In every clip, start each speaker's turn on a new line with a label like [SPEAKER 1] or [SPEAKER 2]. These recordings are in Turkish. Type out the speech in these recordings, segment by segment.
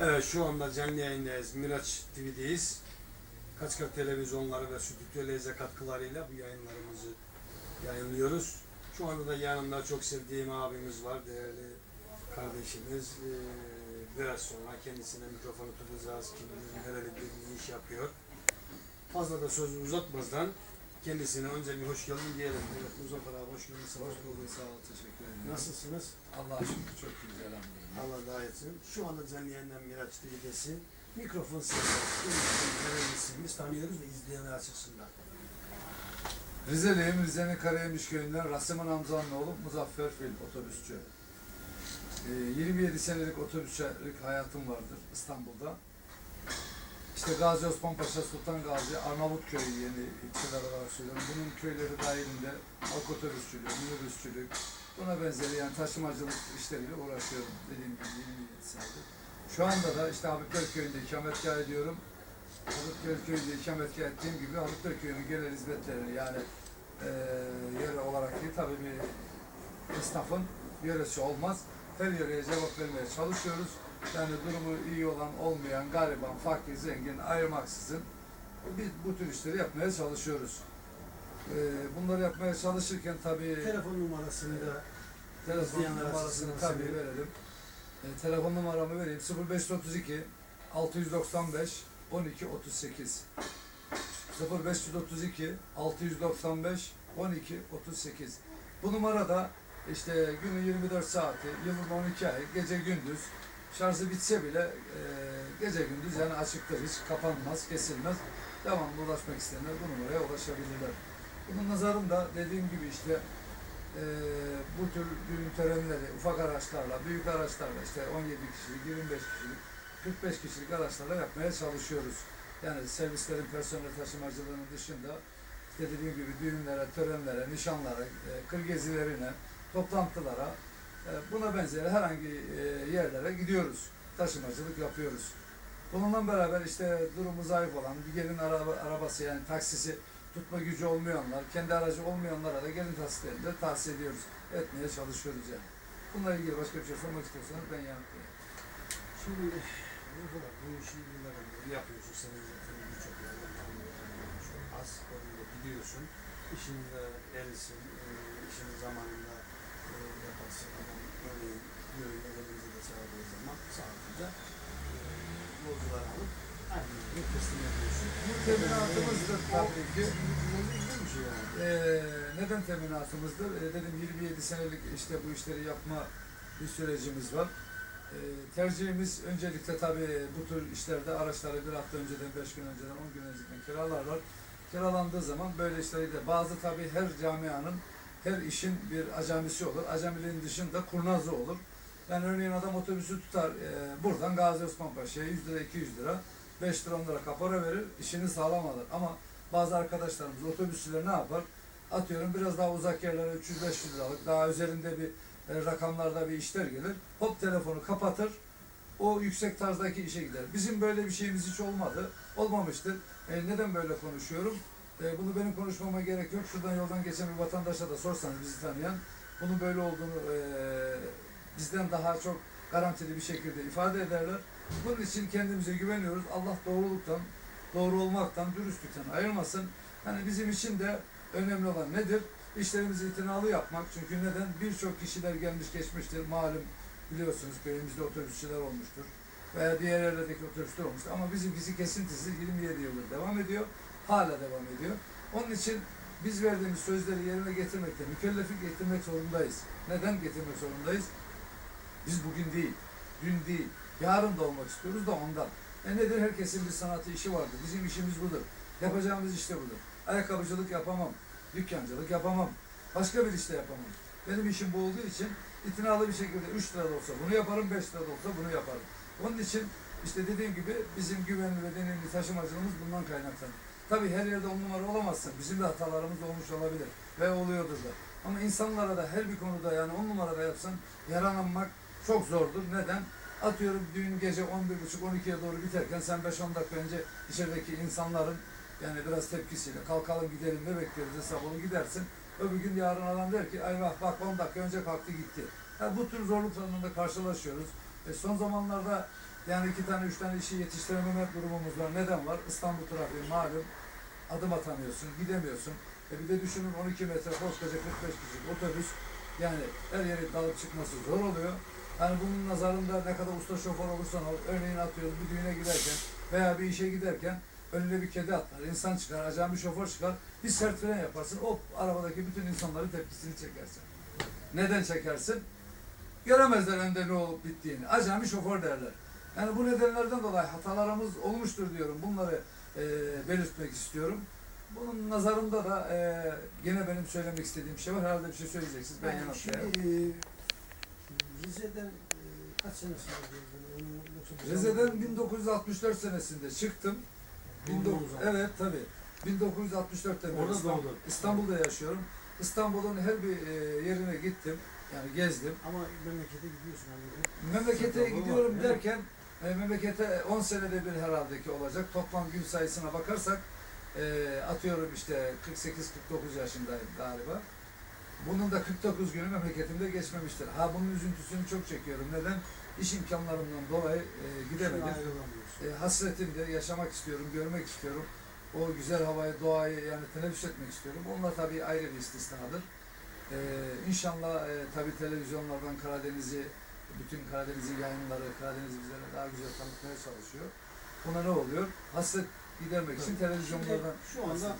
[SPEAKER 1] Evet şu anda canlı yayındayız. Miraç TV'deyiz. Kaçkak televizyonları ve stüdyo leze katkılarıyla bu yayınlarımızı yayınlıyoruz. Şu anda da yanımda çok sevdiğim abimiz var, değerli kardeşimiz. Ee, biraz sonra kendisine mikrofonu tutacağız. Kim bilir bir iş yapıyor. Fazla da sözü uzatmadan kendisine önce bir hoş geldin diyelim. Evet Muzaffer abi hoş geldin.
[SPEAKER 2] Hoş bulduk, sağ ol, teşekkür ederim.
[SPEAKER 1] Nasılsınız?
[SPEAKER 2] Allah'a şükür çok güzel hamdolsun.
[SPEAKER 1] Allah daha etsin. Şu anda canlı yayından Miraç TV'desin. Mikrofon sesi. Biz tanıyoruz da izleyenler açısından.
[SPEAKER 2] Rizeliyim, Rize'nin Karayemiş köyünden Rasim'in Hamza'nın oğlu Muzaffer Fil otobüsçü. Ee, 27 senelik otobüsçülük hayatım vardır İstanbul'da. İşte Gazi Osman Paşa, Sultan Gazi, Arnavutköy yeni ilçeler olarak söylüyorum. Bunun köyleri dahilinde halk otobüsçülüğü, minibüsçülük, buna benzeri yani taşımacılık işleriyle uğraşıyorum dediğim gibi 27 senedir. Şu anda da işte Habibler Köyü'nde ikametgah ediyorum. Habibler Köyü'nde ikametgah ettiğim gibi Habibler Köyü'nün genel hizmetlerini yani eee yere olarak değil tabii bir esnafın yöresi olmaz. Her yöreye cevap vermeye çalışıyoruz. Yani durumu iyi olan, olmayan, gariban, fakir, zengin ayırmaksızın biz bu tür işleri yapmaya çalışıyoruz. Eee bunları yapmaya çalışırken tabii
[SPEAKER 1] Telefon numarasını da
[SPEAKER 2] Telefon
[SPEAKER 1] İzleyenler
[SPEAKER 2] numarasını tabii
[SPEAKER 1] söyleyeyim.
[SPEAKER 2] verelim. E, telefon numaramı vereyim. 0532 695 12 38 0532 695 12 38 Bu numarada işte günün 24 saati, yılın 12 ay, gece gündüz şarjı bitse bile e, gece gündüz yani açıktır hiç kapanmaz, kesilmez. Devamlı ulaşmak isteyenler bu numaraya ulaşabilirler. Bunun nazarında dediğim gibi işte e, bu tür düğün törenleri ufak araçlarla, büyük araçlarla işte 17 kişilik, 25 kişilik, 45 kişilik araçlarla yapmaya çalışıyoruz. Yani servislerin personel taşımacılığının dışında işte dediğim gibi düğünlere, törenlere, nişanlara, e, kır gezilerine, toplantılara, buna benzeri herhangi e, yerlere gidiyoruz. Taşımacılık yapıyoruz. Bununla beraber işte durumu zayıf olan, bir gelin araba, arabası yani taksisi tutma gücü olmayanlar, kendi aracı olmayanlara da gelin taksitlerini de tahsis ediyoruz. Etmeye çalışıyoruz yani. Bununla ilgili başka bir şey sormak istiyorsanız ben yanıtlayayım.
[SPEAKER 1] Şimdi ne kadar bu işi yıllardan beri yapıyorsun. Senin zaten birçok yerden az konuda biliyorsun. İşinde elisin, e, işini zamanında e,
[SPEAKER 2] Ee, neden teminatımızdır? Ee, dedim 27 senelik işte bu işleri yapma bir sürecimiz var. Ee, tercihimiz öncelikle tabii bu tür işlerde araçları bir hafta önceden, beş gün önceden, on gün önceden kiralarlar. Kiralandığı zaman böyle işleri de bazı tabii her camianın, her işin bir acemisi olur. Acemiliğin dışında kurnazı olur. Yani örneğin adam otobüsü tutar e, buradan Gazi Osman Paşa'ya 100 lira, 200 lira, 5 lira, 10 lira kapora verir, işini sağlam alır. Ama bazı arkadaşlarımız otobüsçüler ne yapar? Atıyorum biraz daha uzak yerlere 300-500 liralık daha üzerinde bir e, rakamlarda bir işler gelir. Hop telefonu kapatır. O yüksek tarzdaki işe gider. Bizim böyle bir şeyimiz hiç olmadı. Olmamıştır. E, neden böyle konuşuyorum? E, bunu benim konuşmama gerek yok. Şuradan yoldan geçen bir vatandaşa da sorsanız bizi tanıyan bunun böyle olduğunu e, bizden daha çok garantili bir şekilde ifade ederler. Bunun için kendimize güveniyoruz. Allah doğruluktan, doğru olmaktan, dürüstlükten ayırmasın. Hani bizim için de önemli olan nedir? İşlerimizi itinalı yapmak. Çünkü neden? Birçok kişiler gelmiş geçmiştir. Malum biliyorsunuz köyümüzde otobüsçüler olmuştur. Veya diğer yerlerdeki otobüsler olmuştur. Ama bizimkisi kesintisiz 27 yıldır devam ediyor. Hala devam ediyor. Onun için biz verdiğimiz sözleri yerine getirmekte mükelleflik getirmek zorundayız. Neden getirmek zorundayız? Biz bugün değil, dün değil, yarın da olmak istiyoruz da ondan. E nedir? Herkesin bir sanatı, işi vardır. Bizim işimiz budur. Yapacağımız işte budur. Ayakkabıcılık yapamam, dükkancılık yapamam, başka bir işte yapamam. Benim işim bu olduğu için itinalı bir şekilde 3 lira olsa bunu yaparım, 5 lira olsa bunu yaparım. Onun için işte dediğim gibi bizim güvenli ve deneyimli taşımacılığımız bundan kaynaklanır. Tabii her yerde on numara olamazsın. Bizim de hatalarımız olmuş olabilir ve oluyordur da. Ama insanlara da her bir konuda yani on numarada yapsan yaranmak çok zordur. Neden? Atıyorum düğün gece 11.30-12'ye doğru biterken sen 5-10 dakika önce içerideki insanların yani biraz tepkisiyle kalkalım gidelim ne bekliyoruz hesabını gidersin. Öbür gün yarın adam der ki ay bak 10 dakika önce kalktı gitti. Yani bu tür zorluklarla da karşılaşıyoruz. E son zamanlarda Yani iki tane, üç tane işi yetiştirememe durumumuz var. Neden var? İstanbul trafiği malum. Adım atamıyorsun, gidemiyorsun. E bir de düşünün 12 metre koskoca 45 kişilik otobüs. Yani her yere dalıp çıkması zor oluyor. Yani bunun nazarında ne kadar usta şoför olursan ol, örneğin atıyorum bir düğüne giderken veya bir işe giderken önüne bir kedi atlar, insan çıkar, acaba bir şoför çıkar, bir sert fren yaparsın, hop arabadaki bütün insanların tepkisini çekersin. Neden çekersin? Göremezler önde ne olup bittiğini. Acemi şoför derler. Yani bu nedenlerden dolayı hatalarımız olmuştur diyorum. Bunları e, belirtmek istiyorum. Bunun nazarında da e, gene benim söylemek istediğim şey var. Herhalde bir şey söyleyeceksiniz. Ben
[SPEAKER 1] Yani
[SPEAKER 2] yanıtlayayım.
[SPEAKER 1] Şimdi e, Rize'den e, kaç senesinde geldin?
[SPEAKER 2] Rize'den
[SPEAKER 1] zaman-
[SPEAKER 2] 1964 senesinde çıktım.
[SPEAKER 1] Doğdun
[SPEAKER 2] 19
[SPEAKER 1] o zaman.
[SPEAKER 2] evet tabi. 1964'te beri
[SPEAKER 1] Orada
[SPEAKER 2] İstanbul-
[SPEAKER 1] doğdun.
[SPEAKER 2] İstanbul'da yaşıyorum. İstanbul'un her bir e, yerine gittim. Yani gezdim.
[SPEAKER 1] Ama memlekete gidiyorsun hani.
[SPEAKER 2] Memlekete
[SPEAKER 1] Tabii,
[SPEAKER 2] gidiyorum derken e, memlekete 10 senede bir herhalde ki olacak. Toplam gün sayısına bakarsak e, atıyorum işte 48-49 yaşındayım galiba. Bunun da 49 günü memleketimde geçmemiştir. Ha bunun üzüntüsünü çok çekiyorum. Neden? İş imkanlarımdan dolayı e, gidemedim. E, hasretimde yaşamak istiyorum, görmek istiyorum. O güzel havayı, doğayı yani teneffüs etmek istiyorum. Onlar tabii ayrı bir istisnadır. E, inşallah e, tabii televizyonlardan Karadeniz'i, bütün Karadeniz'in yayınları, Karadeniz bizlere daha güzel tanıtmaya çalışıyor. Buna ne oluyor? Hasret gidermek için televizyonlardan
[SPEAKER 1] şu anda-.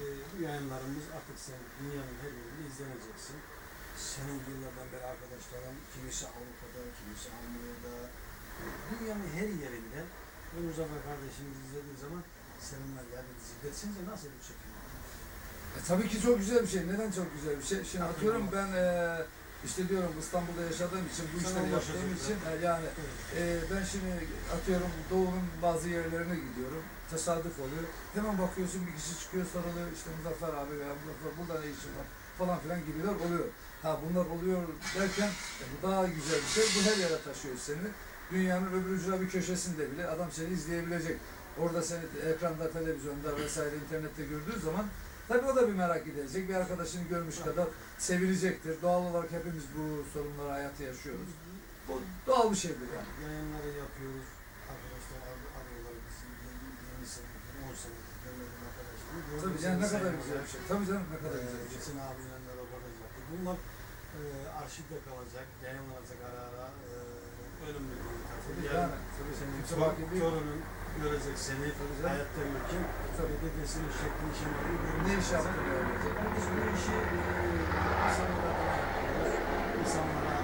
[SPEAKER 1] E, bu yayınlarımız artık sen dünyanın her yerinde izleneceksin. Senin yıllardan beri arkadaşların kimisi Avrupa'da, kimisi Almanya'da, dünyanın her yerinde ve Muzaffer kardeşimiz izlediği zaman seninle dizi. Desenize nasıl bir çekim?
[SPEAKER 2] E, tabii ki çok güzel bir şey. Neden çok güzel bir şey? Şimdi atıyorum ben e, işte diyorum İstanbul'da yaşadığım için, bu işleri yaptığım için e, yani e, ben şimdi atıyorum doğunun bazı yerlerine gidiyorum. Tesadüf oluyor. Hemen bakıyorsun bir kişi çıkıyor sarılıyor işte Muzaffer abi veya Muzaffer burada ne işin var falan filan gibiler oluyor. Ha bunlar oluyor derken e, bu daha güzel bir şey. Bu her yere taşıyor seni. Dünyanın öbür ucuna bir köşesinde bile adam seni izleyebilecek. Orada seni ekranda, televizyonda vesaire internette gördüğü zaman tabii o da bir merak edecek. Bir arkadaşını görmüş kadar sevilecektir. Doğal olarak hepimiz bu sorunları hayatı yaşıyoruz. Bu doğal bir şeydir yani.
[SPEAKER 1] Yayınları yapıyoruz. Arkadaşlar ar- arıyorlar bizi. 20 senedir, 10 senedir görmedim arkadaşlarım.
[SPEAKER 2] Tabii yani ne kadar güzel bir şey. Tabii canım ne kadar güzel bir şey.
[SPEAKER 1] Geçen abimle de röportaj yaptık. Bunlar e, arşivde kalacak, yayınlanacak ara ara. E, ölümlü bir
[SPEAKER 2] Tabii
[SPEAKER 1] tabii.
[SPEAKER 2] yani. Tabii
[SPEAKER 1] Senin
[SPEAKER 2] kimse
[SPEAKER 1] tor-
[SPEAKER 2] baki değil.
[SPEAKER 1] torunun görecek seni,
[SPEAKER 2] Tabii canım.
[SPEAKER 1] hayatta yokken.
[SPEAKER 2] Tabii.
[SPEAKER 1] Dedesinin şeklini şemalini.
[SPEAKER 2] Ne iş yaptın yani?
[SPEAKER 1] Biz bu işi e, insanlara. İnsanlara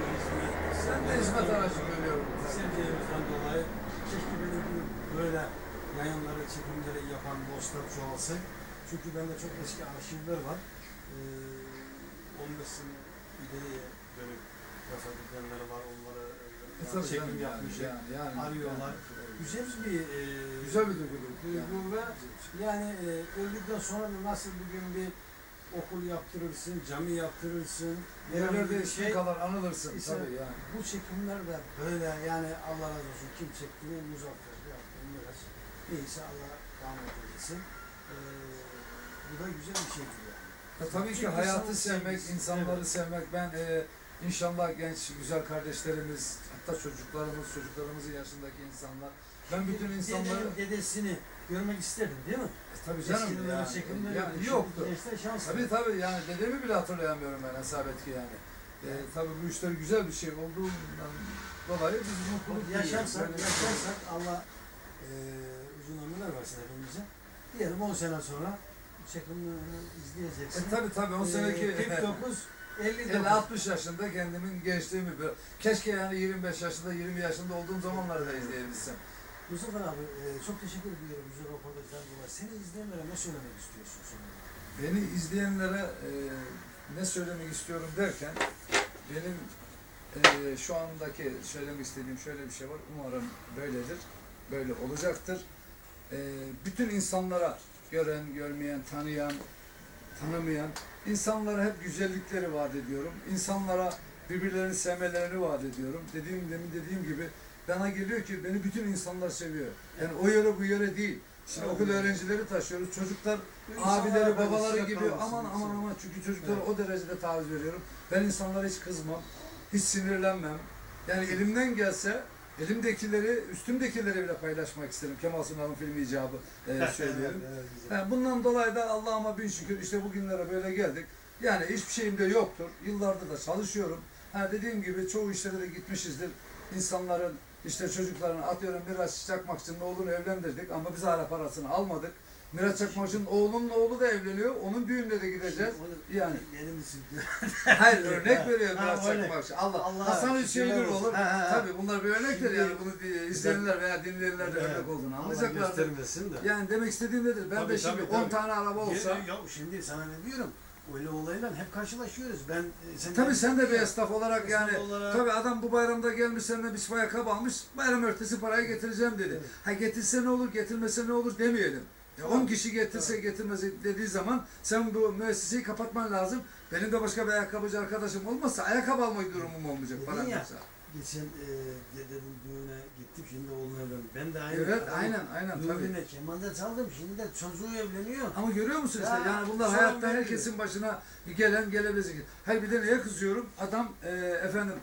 [SPEAKER 1] e, hizmet.
[SPEAKER 2] Sen de hizmet aracı görüyorum.
[SPEAKER 1] Sevdiğimizden dolayı keşke benim böyle yayınları, çekimleri yapan dostlar çoğalsın. Çünkü bende çok eski arşivler var. Ee, 15 sene ileriye dönük vefat edenler var. Onlara
[SPEAKER 2] E,
[SPEAKER 1] e,
[SPEAKER 2] tabii
[SPEAKER 1] çekim
[SPEAKER 2] canım, yani, yani,
[SPEAKER 1] arıyorlar. Güzel bir e,
[SPEAKER 2] Güzel bir duygudur.
[SPEAKER 1] duygu ve yani e, öldükten sonra nasıl bugün bir okul yaptırırsın, cami yaptırırsın.
[SPEAKER 2] Yerlerde
[SPEAKER 1] bir
[SPEAKER 2] ismin kadar anılırsın
[SPEAKER 1] İse-
[SPEAKER 2] tabii yani.
[SPEAKER 1] Bu çekimler de böyle yani Allah razı olsun kim çektiğini muzaffer yaptığım biraz. Neyse Allah rahmet eylesin. Ee, bu da güzel bir şeydir yani.
[SPEAKER 2] Ya tabii ki hayatı sevmek, insanları
[SPEAKER 1] evet.
[SPEAKER 2] sevmek. Ben e, inşallah genç güzel kardeşlerimiz, hatta çocuklarımız, çocuklarımızın yaşındaki insanlar. Ben bütün insanları
[SPEAKER 1] Dedenin dedesini görmek isterdim değil mi?
[SPEAKER 2] E, tabii canım
[SPEAKER 1] Eskiden
[SPEAKER 2] yani,
[SPEAKER 1] çekimler
[SPEAKER 2] yani
[SPEAKER 1] yoktu. şanslı.
[SPEAKER 2] Tabii tabii yani dedemi bile hatırlayamıyorum ben hesabet ki yani. E, tabii bu işler güzel bir şey olduğundan dolayı biz mutluluk.
[SPEAKER 1] Yaşarsak,
[SPEAKER 2] Yani-
[SPEAKER 1] yaşarsak Allah e, uzun ömürler versin hepimize. Diyelim 10 sene sonra çekimlerini izleyeceksin.
[SPEAKER 2] E, tabii tabii 10 seneki
[SPEAKER 1] Ee, 49, 59.
[SPEAKER 2] 50-60 yaşında kendimin gençliğimi böyle. Keşke yani 25 yaşında 20 yaşında olduğum zamanları da izleyebilsem.
[SPEAKER 1] Mustafa abi e, çok teşekkür ediyorum güzel röportajdan dolayı. Seni izleyenlere ne söylemek istiyorsun sonra?
[SPEAKER 2] Beni izleyenlere e, ne söylemek istiyorum derken benim e, şu andaki söylemek istediğim şöyle bir şey var. Umarım böyledir. Böyle olacaktır. E, bütün insanlara gören, görmeyen, tanıyan, tanımayan insanlara hep güzellikleri vaat ediyorum. İnsanlara birbirlerini sevmelerini vaat ediyorum. Dediğim demin dediğim gibi bana geliyor ki beni bütün insanlar seviyor. Yani o yöre bu yöre değil. Şimdi okul öğrencileri taşıyoruz. Çocuklar abileri,
[SPEAKER 1] İnsanlara
[SPEAKER 2] babaları
[SPEAKER 1] sıcak
[SPEAKER 2] aman aman aman çünkü çocuklara
[SPEAKER 1] Evet.
[SPEAKER 2] o derecede taviz veriyorum. Ben insanlara hiç kızmam, hiç sinirlenmem. Yani elimden gelse elimdekileri, üstümdekileri bile paylaşmak isterim. Kemal Sunal'ın filmi icabı e, söyleyelim. Yani bundan dolayı da Allah'ıma bin şükür işte bugünlere böyle geldik. Yani hiçbir şeyim de yoktur. Yıllardır da çalışıyorum. Ha dediğim gibi çoğu işlere de gitmişizdir. İnsanların işte çocuklarını atıyorum Miraç Çakmakçı'nın oğlunu evlendirdik ama biz hala parasını almadık. Miraç Çakmakçı'nın oğlunun oğlu da evleniyor. Onun düğününe de gideceğiz. Yani.
[SPEAKER 1] Benim için.
[SPEAKER 2] Hayır örnek veriyor Miraç. Çakmakçı. Allah,
[SPEAKER 1] Allah
[SPEAKER 2] Hasan Hüseyin'in
[SPEAKER 1] olsun.
[SPEAKER 2] olur. Tabii bunlar bir örnektir yani bunu izleyenler veya dinleyenler de örnek olduğunu
[SPEAKER 1] Allah
[SPEAKER 2] anlayacaklardır.
[SPEAKER 1] göstermesin de.
[SPEAKER 2] Yani demek istediğim nedir? Ben de
[SPEAKER 1] Tabii,
[SPEAKER 2] şimdi
[SPEAKER 1] tabii,
[SPEAKER 2] 10
[SPEAKER 1] tabii.
[SPEAKER 2] tane araba olsa
[SPEAKER 1] Ya, şimdi sana ne diyorum? Öyle olayla hep karşılaşıyoruz. Ben e, sen
[SPEAKER 2] Tabii sen de bir esnaf olarak
[SPEAKER 1] Esnaf
[SPEAKER 2] yani
[SPEAKER 1] olarak-
[SPEAKER 2] tabii adam bu bayramda gelmiş seninle bir ayakkabı almış bayram örtesi parayı getireceğim dedi. Ha getirse ne olur getirmese ne olur demeyelim. Ya
[SPEAKER 1] Tamam.
[SPEAKER 2] 10 kişi getirse getirmese dediği zaman sen bu müesseseyi kapatman lazım. Benim de başka bir ayakkabıcı arkadaşım olmazsa ayakkabı alma durumum olmayacak
[SPEAKER 1] Dedin
[SPEAKER 2] falan
[SPEAKER 1] ya.
[SPEAKER 2] mesela.
[SPEAKER 1] Geçen e, dedim düğüne gittim şimdi oğlum evlendi. Ben de aynı.
[SPEAKER 2] Evet
[SPEAKER 1] adamın
[SPEAKER 2] aynen aynen tabii.
[SPEAKER 1] Düğününe kemalde çaldım şimdi de çocuğu evleniyor.
[SPEAKER 2] Ama görüyor musun işte
[SPEAKER 1] Ya,
[SPEAKER 2] yani bunlar hayatta herkesin başına gelen gelebilecek. Hayır bir de neye kızıyorum? Adam e, efendim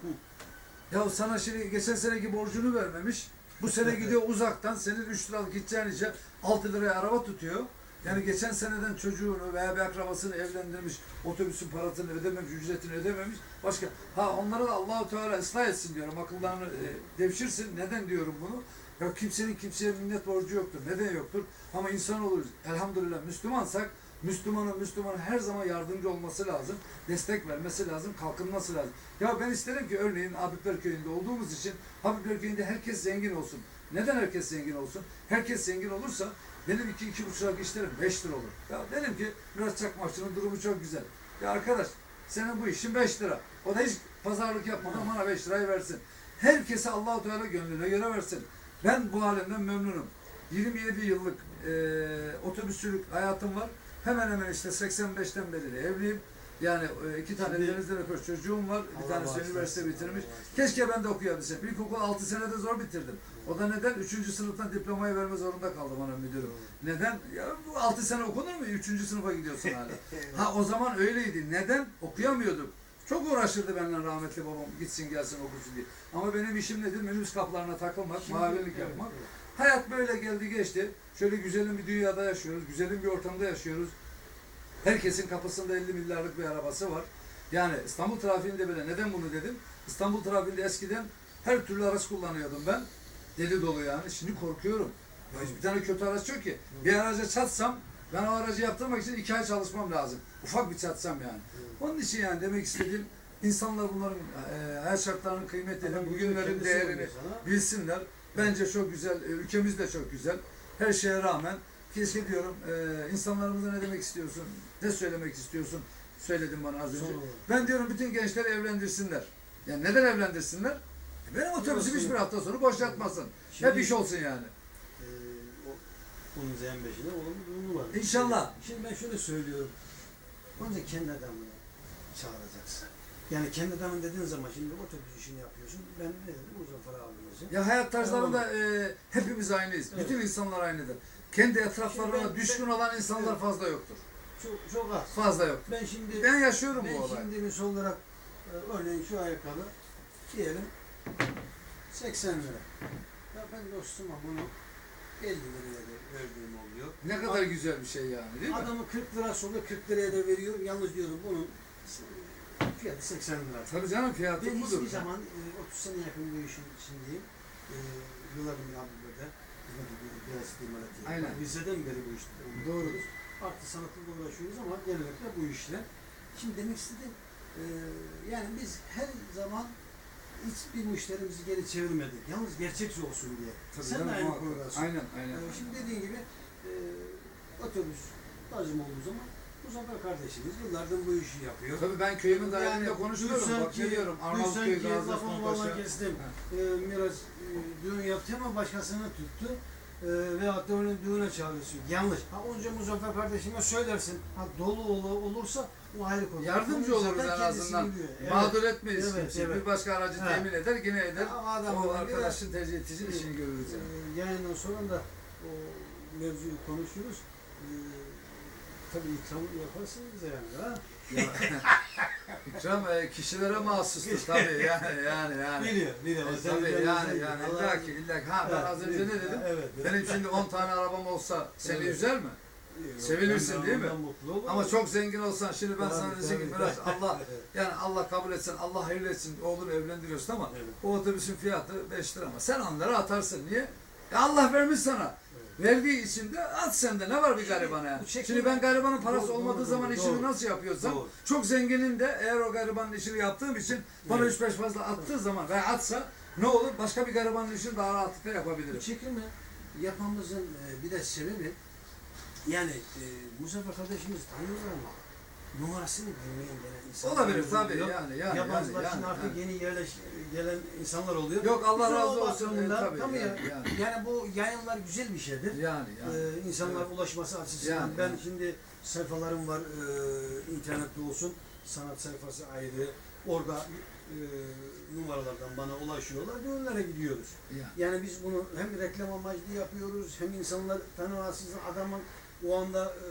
[SPEAKER 2] ya sana şimdi geçen seneki borcunu vermemiş. Bu sene gidiyor uzaktan senin 3 liralık gideceğin işe 6 liraya araba tutuyor. Yani geçen seneden çocuğunu veya bir akrabasını evlendirmiş, otobüsün parasını ödememiş, ücretini ödememiş. Başka ha onlara da Allahu Teala ıslah etsin diyorum. Akıllarını e, devşirsin. Neden diyorum bunu? Ya kimsenin kimseye minnet borcu yoktur. Neden yoktur? Ama insan oluruz. Elhamdülillah Müslümansak Müslümanın Müslümanın her zaman yardımcı olması lazım. Destek vermesi lazım, kalkınması lazım. Ya ben isterim ki örneğin Habibler Köyü'nde olduğumuz için Habibler Köyü'nde herkes zengin olsun. Neden herkes zengin olsun? Herkes zengin olursa benim iki, iki buçuk liralık işlerim beş lira olur. Ya dedim ki biraz çakmakçının durumu çok güzel. Ya arkadaş senin bu işin beş lira. O da hiç pazarlık yapmadan bana beş lirayı versin. Herkese Allahu Teala gönlüne göre versin. Ben bu halimden memnunum. 27 yıllık e, otobüsçülük hayatım var. Hemen hemen işte 85'ten beri de evliyim. Yani e, iki tane
[SPEAKER 1] Şimdi-
[SPEAKER 2] denizden öper çocuğum var. Bir tanesi üniversite bitirmiş. Keşke ben de okuyabilsem. İlkokul 6 senede zor bitirdim. O da neden? 3. sınıftan diplomayı verme zorunda kaldım bana müdürüm. Neden? Ya bu 6 sene okunur mu? 3. sınıfa gidiyorsun hala. Ha o zaman öyleydi. Neden? Okuyamıyorduk. Çok uğraşırdı benimle rahmetli babam gitsin gelsin okusun diye. Ama benim işim nedir? Minibüs kaplarına takılmak, mavilik
[SPEAKER 1] evet,
[SPEAKER 2] yapmak.
[SPEAKER 1] evet.
[SPEAKER 2] Hayat böyle geldi geçti. Şöyle güzelim bir dünyada yaşıyoruz. Güzelim bir ortamda yaşıyoruz. Herkesin kapısında 50 milyarlık bir arabası var. Yani İstanbul trafiğinde bile neden bunu dedim? İstanbul trafiğinde eskiden her türlü araç kullanıyordum ben. Deli dolu yani. Şimdi korkuyorum. Ya bir tane kötü araç yok ki. Bir araca çatsam ben o aracı yaptırmak için iki ay çalışmam lazım. Ufak bir çatsam yani. Onun için yani demek istediğim insanlar bunların e, hayat şartlarının kıymetini, bugünlerin değerini bilsinler. Bence çok güzel, e, ülkemiz de çok güzel. Her şeye rağmen keşke diyorum e, insanlarımıza ne demek istiyorsun, ne söylemek istiyorsun söyledin bana az önce.
[SPEAKER 1] Son olarak.
[SPEAKER 2] Ben diyorum bütün gençleri evlendirsinler. Yani neden evlendirsinler? E, Benim otobüsüm hiçbir hafta sonu boş yatmasın. Hep
[SPEAKER 1] Şimdi-
[SPEAKER 2] iş olsun yani.
[SPEAKER 1] Ee, o, onun zeynbeşinde oğlum düğünü var.
[SPEAKER 2] İnşallah.
[SPEAKER 1] Şimdi ben şöyle söylüyorum. Önce kendi adamını çağıracaksın. Yani kendi adamın dediğin zaman şimdi otobüs işini yapıyorsun. Ben ne dedim? Muzaffer abimizin.
[SPEAKER 2] Ya hayat tarzlarında e, hepimiz aynıyız.
[SPEAKER 1] Evet.
[SPEAKER 2] Bütün insanlar aynıdır. Kendi etraflarına
[SPEAKER 1] ben-
[SPEAKER 2] düşkün
[SPEAKER 1] ben-
[SPEAKER 2] olan insanlar
[SPEAKER 1] Evet.
[SPEAKER 2] fazla yoktur.
[SPEAKER 1] Çok, çok az.
[SPEAKER 2] Fazla yoktur.
[SPEAKER 1] Ben şimdi
[SPEAKER 2] Ben yaşıyorum
[SPEAKER 1] ben
[SPEAKER 2] bu olayı.
[SPEAKER 1] şimdi misal olarak e, örneğin şu ayakkabı diyelim 80 lira. Ya ben dostuma bunu 50 liraya da verdiğim oluyor.
[SPEAKER 2] Ne kadar güzel bir şey yani değil mi?
[SPEAKER 1] Adamı 40 lira sonra 40 liraya da veriyorum. Yalnız diyorum bunun fiyatı 80 lira.
[SPEAKER 2] Tabii canım fiyatı
[SPEAKER 1] Ben
[SPEAKER 2] budur.
[SPEAKER 1] hiçbir zaman e, 30 sene yakın bu işin içindeyim. E, hizmet ediyorum. Biraz imalat ediyorum.
[SPEAKER 2] Aynen.
[SPEAKER 1] Liseden beri bu işte
[SPEAKER 2] Doğru.
[SPEAKER 1] Artı sanatla uğraşıyoruz ama genellikle bu işle. Şimdi demek istediğim e, yani biz her zaman hiçbir müşterimizi geri çevirmedik. Yalnız gerçekçi olsun diye.
[SPEAKER 2] Tabii
[SPEAKER 1] Sen
[SPEAKER 2] canım,
[SPEAKER 1] de aynı
[SPEAKER 2] muhakkak.
[SPEAKER 1] konudasın.
[SPEAKER 2] Aynen aynen.
[SPEAKER 1] Ee, şimdi dediğin gibi e, otobüs lazım olduğu zaman Muzaffer kardeşimiz yıllardır bu işi yapıyor.
[SPEAKER 2] Tabii ben köyümün dahilinde konuşuyorum.
[SPEAKER 1] duysan
[SPEAKER 2] Bak
[SPEAKER 1] ki- duysan
[SPEAKER 2] Arnavutköy, Gazi Osman Paşa.
[SPEAKER 1] kestim.
[SPEAKER 2] Ha.
[SPEAKER 1] Ee, biraz e, düğün yaptı ama başkasını tuttu. Ee, veyahut da onun düğüne çağırıyorsun. Yanlış. Ha önce Muzaffer kardeşime söylersin. Ha dolu ol- olursa o ayrı konu.
[SPEAKER 2] Yardımcı
[SPEAKER 1] Onu
[SPEAKER 2] oluruz en azından.
[SPEAKER 1] Evet.
[SPEAKER 2] Mağdur etmeyiz
[SPEAKER 1] Evet,
[SPEAKER 2] kimseyi.
[SPEAKER 1] evet.
[SPEAKER 2] Bir başka aracı
[SPEAKER 1] Ha.
[SPEAKER 2] temin eder, yine eder.
[SPEAKER 1] Ha, adam
[SPEAKER 2] o arkadaşın tercih edici işini görürüz yani.
[SPEAKER 1] Ee, yayından sonra da o mevzuyu konuşuruz. Ee, tabii ikram yaparsınız yani ha.
[SPEAKER 2] Ya, İkram e, kişilere mahsustur tabii yani yani yani.
[SPEAKER 1] Biliyor, biliyor.
[SPEAKER 2] E, tabii yani yani
[SPEAKER 1] Allah-
[SPEAKER 2] illa ki illa ki. Ha ben az önce ne dedim?
[SPEAKER 1] Evet. evet.
[SPEAKER 2] Benim şimdi 10 tane arabam olsa seni
[SPEAKER 1] Evet.
[SPEAKER 2] üzer mi? Sevinirsin değil mi? Ama çok zengin olsan şimdi ben sana diyeceğim ki biraz. Allah yani Allah kabul etsin, Allah hayırlı etsin, oğlunu evlendiriyorsun ama
[SPEAKER 1] Evet.
[SPEAKER 2] o otobüsün fiyatı 5 lira ama sen onları atarsın. Niye? Ya Allah vermiş sana. Verdiği için de at sende. Ne var bir garibana ya?
[SPEAKER 1] bu çekim-
[SPEAKER 2] Şimdi ben garibanın parası
[SPEAKER 1] Doğru,
[SPEAKER 2] olmadığı
[SPEAKER 1] doğru,
[SPEAKER 2] zaman
[SPEAKER 1] doğru,
[SPEAKER 2] işini
[SPEAKER 1] doğru.
[SPEAKER 2] nasıl yapıyorsam
[SPEAKER 1] Doğru.
[SPEAKER 2] çok zenginin de eğer o garibanın işini yaptığım için bana
[SPEAKER 1] Evet.
[SPEAKER 2] 3-5 fazla attığı zaman ve atsa ne olur? Başka bir garibanın işini daha rahatlıkla yapabilirim.
[SPEAKER 1] çekimi yapmamızın e, bir de sebebi yani e, Muzaffer kardeşimiz tanıyorlar ama numarasını bilmeyen gelen insanlar
[SPEAKER 2] Olabilir tabii
[SPEAKER 1] oluyor.
[SPEAKER 2] yani yani.
[SPEAKER 1] Yabancılar
[SPEAKER 2] yani,
[SPEAKER 1] şimdi
[SPEAKER 2] yani,
[SPEAKER 1] artık
[SPEAKER 2] yani.
[SPEAKER 1] yeni yerleş gelen insanlar oluyor.
[SPEAKER 2] Yok Allah razı olsun. e, tabii,
[SPEAKER 1] tabii ya.
[SPEAKER 2] yani, yani.
[SPEAKER 1] Yani bu yayınlar güzel bir şeydir.
[SPEAKER 2] Yani yani.
[SPEAKER 1] Ee, insanlar ulaşması açısından
[SPEAKER 2] Yani,
[SPEAKER 1] ben
[SPEAKER 2] yani.
[SPEAKER 1] şimdi sayfalarım var e, internette olsun sanat sayfası ayrı orada e, numaralardan bana ulaşıyorlar ve onlara gidiyoruz.
[SPEAKER 2] yani.
[SPEAKER 1] Yani biz bunu hem reklam amaçlı yapıyoruz hem insanlar tanımasız adamın o anda e,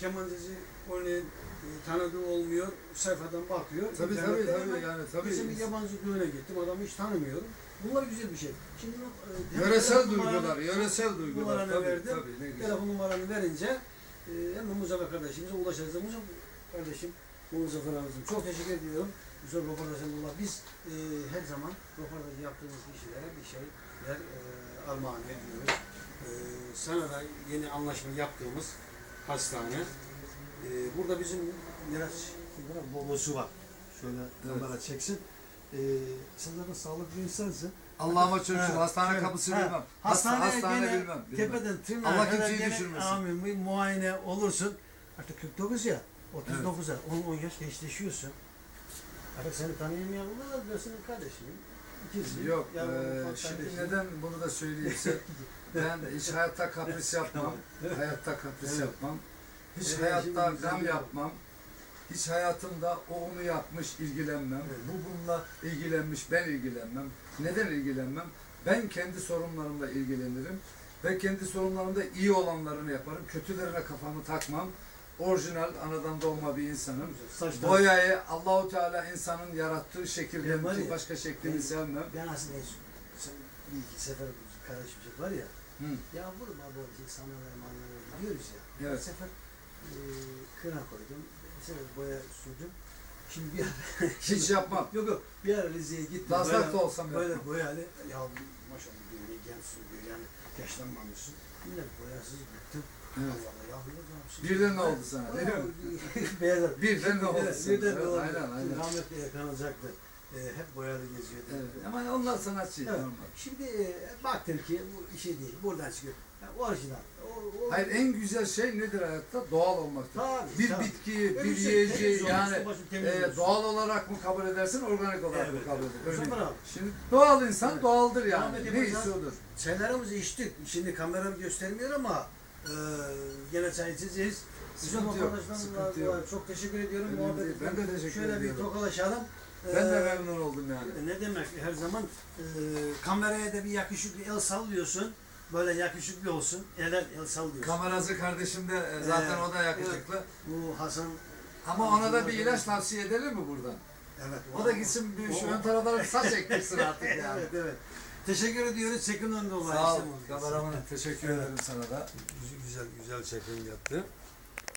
[SPEAKER 1] kemancısı oynayan e, tanıdığı olmuyor sayfadan bakıyor.
[SPEAKER 2] Tabii tabii tabii yani tabii.
[SPEAKER 1] Bizim bir yabancı düğüne gittim adamı hiç tanımıyorum. Bunlar güzel bir şey. Şimdi e,
[SPEAKER 2] Yöresel duygular, yöresel duygular. Tabii
[SPEAKER 1] verdim.
[SPEAKER 2] tabii. Ne güzel.
[SPEAKER 1] Telefon numaranı verince e, hemen Muzaffer kardeşimize ulaşacağız. Muzaffer kardeşim, Muzaffer abicim çok teşekkür ediyorum. Güzel röportajın Biz e, her zaman röportaj yaptığımız kişilere bir şeyler e, armağan ediyoruz. E, sana da yeni anlaşma yaptığımız hastane. E, burada bizim Miraç babası var. Şöyle
[SPEAKER 2] Evet.
[SPEAKER 1] kamera çeksin. E, sen zaten sağlıklı insansın.
[SPEAKER 2] Allah'ıma.
[SPEAKER 1] Ha,
[SPEAKER 2] Hastane kapısı
[SPEAKER 1] ha,
[SPEAKER 2] bilmem.
[SPEAKER 1] Hastane,
[SPEAKER 2] Hasta- hastane bilmem. bilmem.
[SPEAKER 1] Tepeden tırnağa
[SPEAKER 2] Allah kimseyi düşürmesin.
[SPEAKER 1] Amin. Bir muayene olursun. Artık 49 ya. 39'a 10 10 yaş gençleşiyorsun. Artık seni tanıyamayan olurlar ben senin kardeşim. İkisi.
[SPEAKER 2] Yok,
[SPEAKER 1] Ya, ufak
[SPEAKER 2] şimdi
[SPEAKER 1] kardeşim.
[SPEAKER 2] neden bunu da söyleyeyimse ben hiç hayatta kapris yapmam, hayatta kapris
[SPEAKER 1] Evet.
[SPEAKER 2] yapmam, hiç
[SPEAKER 1] Evet,
[SPEAKER 2] hayatta
[SPEAKER 1] güzel.
[SPEAKER 2] yapmam, hiç hayatımda o onu yapmış ilgilenmem,
[SPEAKER 1] Evet.
[SPEAKER 2] bu bununla ilgilenmiş ben ilgilenmem. Neden ilgilenmem? Ben kendi sorunlarımla ilgilenirim ve kendi sorunlarımda iyi olanlarını yaparım, kötülerine kafamı takmam. Orijinal anadan doğma bir insanım.
[SPEAKER 1] Saçlar.
[SPEAKER 2] Boyayı Allahu Teala insanın yarattığı
[SPEAKER 1] ya,
[SPEAKER 2] başka şeklini
[SPEAKER 1] ben-
[SPEAKER 2] sevmem.
[SPEAKER 1] Ben aslında sen bir iki sefer kardeşim var ya.
[SPEAKER 2] Hı.
[SPEAKER 1] Ya vurma bu sanırım anlamına gidiyoruz ya.
[SPEAKER 2] Evet.
[SPEAKER 1] Bir sefer e, kına koydum. Sefer boya sürdüm. Şimdi bir ara
[SPEAKER 2] Hiç yapmam.
[SPEAKER 1] Yok yok bir ara Rize'ye gittim. Böyle-
[SPEAKER 2] da olsam yapmam.
[SPEAKER 1] Böyle boyalı ya maşallah diyor ne gençsin diyor yani yaşlanmamışsın. Yine boyasız gittim.
[SPEAKER 2] Evet.
[SPEAKER 1] Allah Allah ya ne yapmışsın?
[SPEAKER 2] Birden ne oldu sana, değil mi?
[SPEAKER 1] Beyaz.
[SPEAKER 2] Birden ne oldu sana?
[SPEAKER 1] Birden ne oldu?
[SPEAKER 2] aynen, aynen.
[SPEAKER 1] Rahmetli yakalacaktı. E, hep boyalı geziyordu.
[SPEAKER 2] Evet. Ama onlar sanatçı.
[SPEAKER 1] Evet.
[SPEAKER 2] normal.
[SPEAKER 1] Şimdi e, baktım ki bu şey değil. Buradan çıkıyor. Ya, orijinal. O, o,
[SPEAKER 2] Hayır en güzel şey nedir hayatta? Doğal olmaktır.
[SPEAKER 1] Tabii,
[SPEAKER 2] bir
[SPEAKER 1] tabii.
[SPEAKER 2] bitkiyi, bir
[SPEAKER 1] Öbür şey,
[SPEAKER 2] yiyeceği
[SPEAKER 1] temiz olması,
[SPEAKER 2] yani
[SPEAKER 1] temiz
[SPEAKER 2] e,
[SPEAKER 1] olsun.
[SPEAKER 2] doğal olarak mı kabul edersin, organik olarak mı
[SPEAKER 1] Evet,
[SPEAKER 2] kabul
[SPEAKER 1] evet.
[SPEAKER 2] edersin?
[SPEAKER 1] Abi.
[SPEAKER 2] Şimdi doğal insan
[SPEAKER 1] Evet.
[SPEAKER 2] doğaldır yani.
[SPEAKER 1] Ahmet
[SPEAKER 2] Ne
[SPEAKER 1] yapacağız.
[SPEAKER 2] istiyordur?
[SPEAKER 1] Çaylarımızı içtik. Şimdi kameram göstermiyor ama e, gene çay içeceğiz. Güzel
[SPEAKER 2] Sıkıntı yok, yok.
[SPEAKER 1] çok teşekkür ediyorum.
[SPEAKER 2] Önemli
[SPEAKER 1] Muhabbet
[SPEAKER 2] değil. Ben de teşekkür
[SPEAKER 1] Şöyle
[SPEAKER 2] ediyorum.
[SPEAKER 1] bir tokalaşalım.
[SPEAKER 2] Ben de
[SPEAKER 1] Ee,
[SPEAKER 2] memnun oldum yani.
[SPEAKER 1] Ne demek her zaman e, kameraya da bir yakışıklı el sallıyorsun. Böyle yakışıklı olsun. El el sallıyorsun.
[SPEAKER 2] Kameracı kardeşim de e, zaten
[SPEAKER 1] Evet.
[SPEAKER 2] o da yakışıklı.
[SPEAKER 1] Bu Hasan
[SPEAKER 2] Ama ona da bir ilaç tavsiye edelim mi buradan?
[SPEAKER 1] evet.
[SPEAKER 2] O da gitsin bir şu ön taraflara bir saç ektirsin artık yani.
[SPEAKER 1] evet evet. Teşekkür ediyoruz. Çekin önünde olan
[SPEAKER 2] Sağ ol.
[SPEAKER 1] işlem oldu.
[SPEAKER 2] Kameraman teşekkür ederim sana da.
[SPEAKER 3] Güzel güzel çekim yaptı.